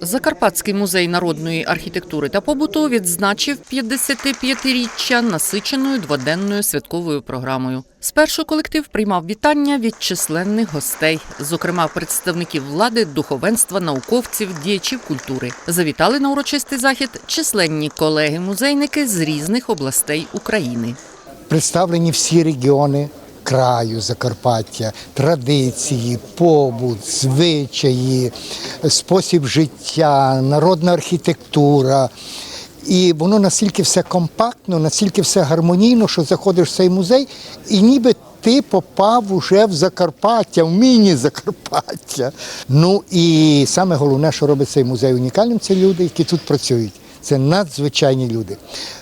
Закарпатський музей народної архітектури та побуту відзначив 55-річчя насиченою дводенною святковою програмою. Спершу колектив приймав вітання від численних гостей, зокрема представників влади, духовенства, науковців, діячів культури. Завітали на урочистий захід численні колеги-музейники з різних областей України. представлені всі регіони краю Закарпаття, традиції, побут, звичаї, спосіб життя, народна архітектура. І воно настільки все компактно, настільки все гармонійно, що заходиш в цей музей, і ніби ти попав уже в Закарпаття, в міні-Закарпаття. Ну і саме головне, що робить цей музей унікальним, це люди, які тут працюють. Це надзвичайні люди.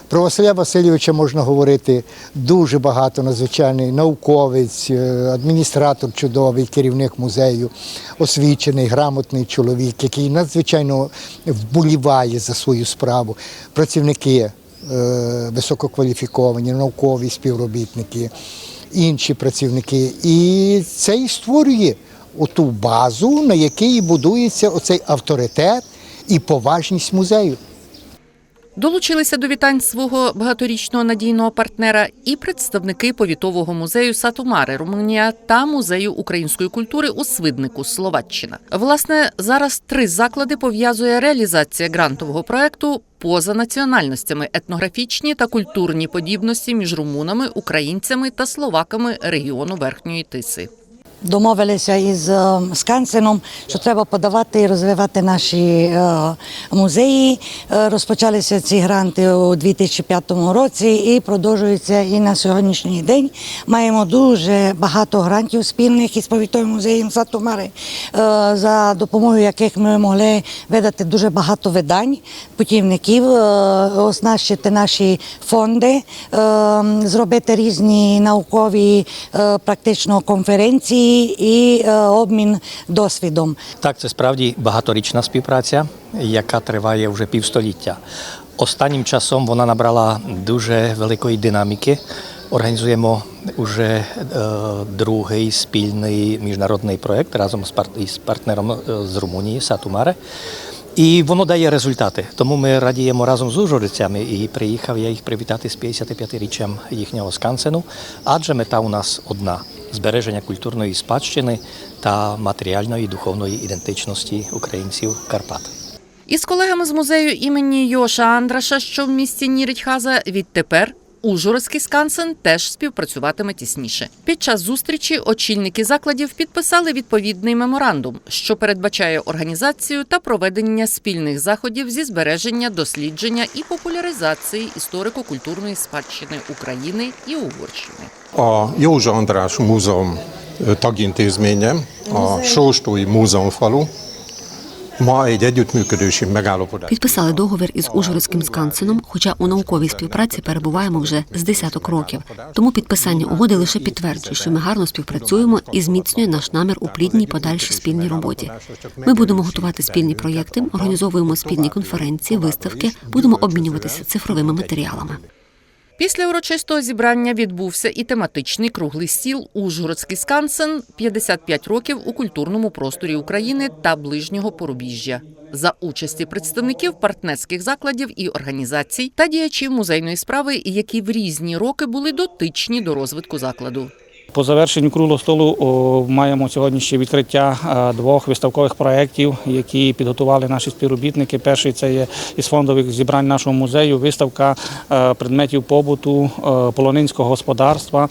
Про Василя Васильовича можна говорити дуже багато. Надзвичайний науковець, е, адміністратор чудовий, керівник музею, освічений, грамотний чоловік, який надзвичайно вболіває за свою справу. Працівники е, висококваліфіковані, наукові співробітники, інші працівники. І це і створює оту базу, на якій будується оцей авторитет і поважність музею. Долучилися до вітань свого багаторічного надійного партнера і представники повітового музею Сатумари, Румунія та музею української культури у Свиднику, Словаччина. Власне, зараз три заклади пов'язує реалізація грантового проекту поза національностями, етнографічні та культурні подібності між румунами, українцями та словаками регіону Верхньої Тиси. Домовилися із е, Скансеном, що треба подавати і розвивати наші е, музеї. Е, Розпочалися ці гранти у 2005 році і продовжуються і на сьогоднішній день. Маємо дуже багато грантів спільних із повітовим музеєм Сатумари, за допомогою яких ми могли видати дуже багато видань, путівників, оснащити наші фонди, зробити різні наукові практично конференції і е, обмін досвідом. Так, це справді багаторічна співпраця, яка триває вже півстоліття. Останнім часом вона набрала дуже великої динаміки. Організуємо вже е, другий спільний міжнародний проєкт разом з, пар- із партнером е, з Румунії Сатумаре. І воно дає результати. Тому ми радіємо разом з ужгородцями і приїхав я їх привітати з 55-річчям їхнього скансену, адже мета у нас одна збереження культурної спадщини та матеріальної духовної ідентичності українців Карпат. Із колегами з музею імені Йоша Андраша, що в місті Ніритьхаза, відтепер Ужгородський скансен теж співпрацюватиме тісніше. Під час зустрічі очільники закладів підписали відповідний меморандум, що передбачає організацію та проведення спільних заходів зі збереження, дослідження і популяризації історико-культурної спадщини України і Угорщини. A Józsa András Múzeum tagintézménye, a Sóstói Múzeumfalu ma egy együttműködési. Підписали договір із Ужгородським скансеном, хоча у науковій співпраці перебуваємо вже з десяток років. Тому підписання угоди лише підтверджує, що ми гарно співпрацюємо і зміцнює наш намір у плідній подальшій спільній роботі. Ми будемо готувати спільні проєкти, організовуємо спільні конференції, виставки, будемо обмінюватися цифровими матеріалами. Після урочистого зібрання відбувся і тематичний круглий стіл Ужгородський скансен 55 років у культурному просторі України та ближнього порубіжжя. За участі представників партнерських закладів і організацій та діячів музейної справи, які в різні роки були дотичні до розвитку закладу. По завершенню круглого столу маємо сьогодні ще відкриття двох виставкових проєктів, які підготували наші співробітники. Перший це є із фондових зібрань нашого музею. Виставка предметів побуту полонинського господарства,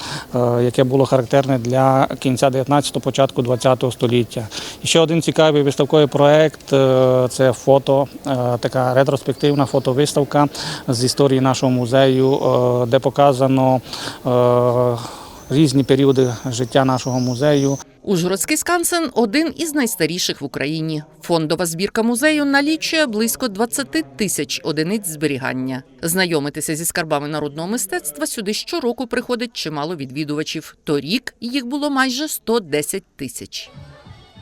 яке було характерне для кінця 19-го, початку 20-го століття. Ще один цікавий виставковий проєкт е, це фото, е, така ретроспективна фотовиставка з історії нашого музею, е, де показано. Різні періоди життя нашого музею. Ужгородський скансен один із найстаріших в Україні. Фондова збірка музею налічує близько 20 тисяч одиниць зберігання. Знайомитися зі скарбами народного мистецтва сюди щороку приходить чимало відвідувачів. Торік їх було майже 110 тисяч.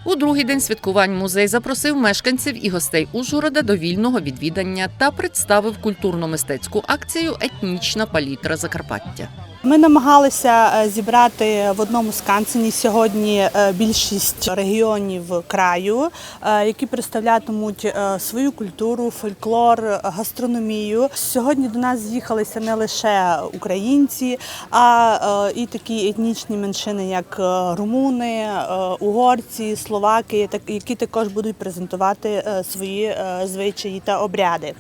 У другий день святкувань музей запросив мешканців і гостей Ужгорода до вільного відвідання та представив культурно-мистецьку акцію Етнічна палітра Закарпаття. Ми намагалися е, зібрати в одному скансені сьогодні е, більшість регіонів краю, е, які представлятимуть свою культуру, фольклор, гастрономію. Сьогодні до нас з'їхалися не лише українці, а і такі етнічні меншини, як румуни, угорці, словаки, які також будуть презентувати свої звичаї та обряди.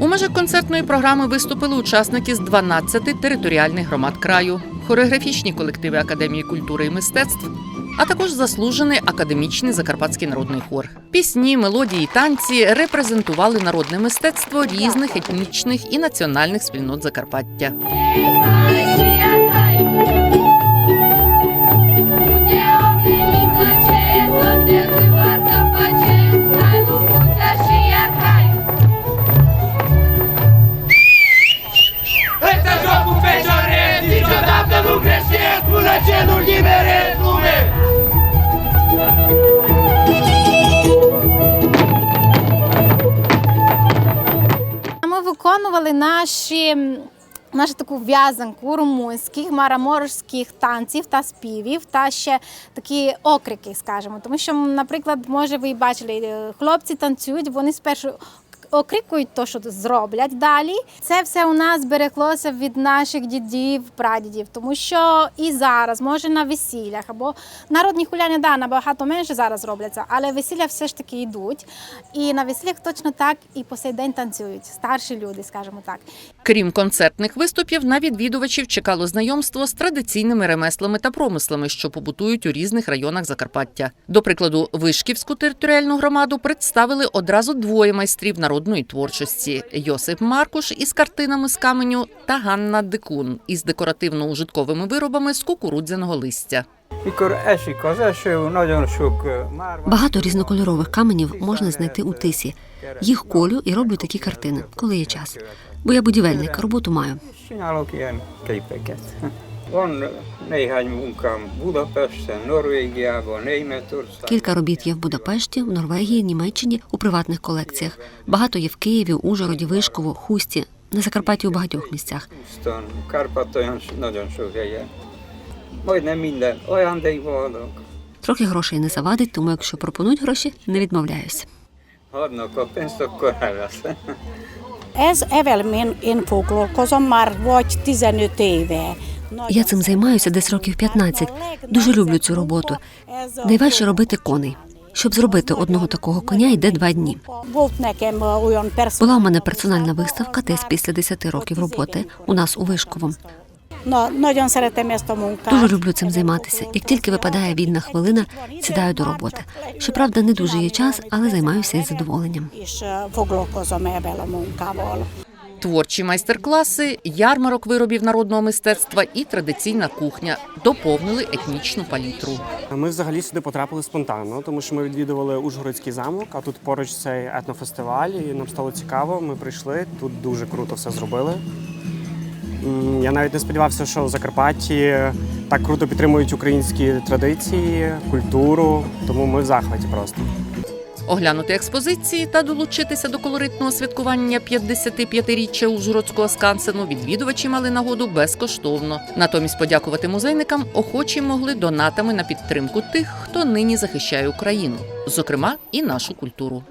У межах концертної програми виступили учасники з 12 територіальних громад краю, хореографічні колективи Академії культури і мистецтв, а також заслужений академічний закарпатський народний хор. Пісні, мелодії, танці репрезентували народне мистецтво різних етнічних і національних спільнот Закарпаття. Виконували наші. Нашу таку в'язанку румунських, мараморських танців та співів, та ще такі окрики, скажімо. Тому що, наприклад, може, ви бачили, е, хлопці танцюють, вони спершу окрикують те, що зроблять далі. Це все у нас береглося від наших дідів, прадідів, тому що і зараз, може, на весіллях або народні хуляни, да, набагато менше зараз робляться, але весілля все ж таки йдуть. І на весіллях точно так і по сей день танцюють старші люди, скажімо так. Крім концертних виступів, на відвідувачів чекало знайомство з традиційними ремеслами та промислами, що побутують у різних районах Закарпаття. До прикладу, Вишківську територіальну громаду представили одразу двоє майстрів народної творчості: Йосип Маркуш із картинами з каменю та Ганна Дикун із декоративно-ужитковими виробами з кукурудзяного листя. Багато різнокольорових каменів можна знайти у тисі. Їх колю і роблю такі картини, коли є час. Бо я будівельник, роботу маю. Van néhány munkám Budapesten, Norvégiában, Németországban. Кілька робіт є в Будапешті, в Норвегії, Німеччині у приватних колекціях. Багато є в Києві, Ужгороді, Вишково, Хусті, на Закарпатті у багатьох місцях. Pusztan, Kárpátalján nagyon sok helyen. Majdnem minden ajándékba Трохи грошей не завадить, тому якщо пропонують гроші, не відмовляюсь. adnak a pénzt, akkor elveszem. Ez Evelmin, én foglalkozom már vagy 15 éve. Я цим займаюся десь років 15. Дуже люблю цю роботу. Найважче робити коней. Щоб зробити одного такого коня, йде два дні. Була у мене персональна виставка десь після 10 років роботи у нас у Вишковому. Дуже люблю цим займатися. Як тільки випадає вільна хвилина, сідаю до роботи. Щоправда, не дуже є час, але займаюся із задоволенням. Творчі майстер-класи, ярмарок виробів народного мистецтва і традиційна кухня доповнили етнічну палітру. Ми взагалі сюди потрапили спонтанно, тому що ми відвідували Ужгородський замок, а тут поруч цей етнофестиваль, і нам стало цікаво. Ми прийшли, тут дуже круто все зробили. Я навіть не сподівався, що в Закарпатті так круто підтримують українські традиції, культуру, тому ми в захваті просто. Оглянути експозиції та долучитися до колоритного святкування 55-річчя Ужгородського скансену відвідувачі мали нагоду безкоштовно. Натомість подякувати музейникам охочі могли донатами на підтримку тих, хто нині захищає Україну, зокрема і нашу культуру.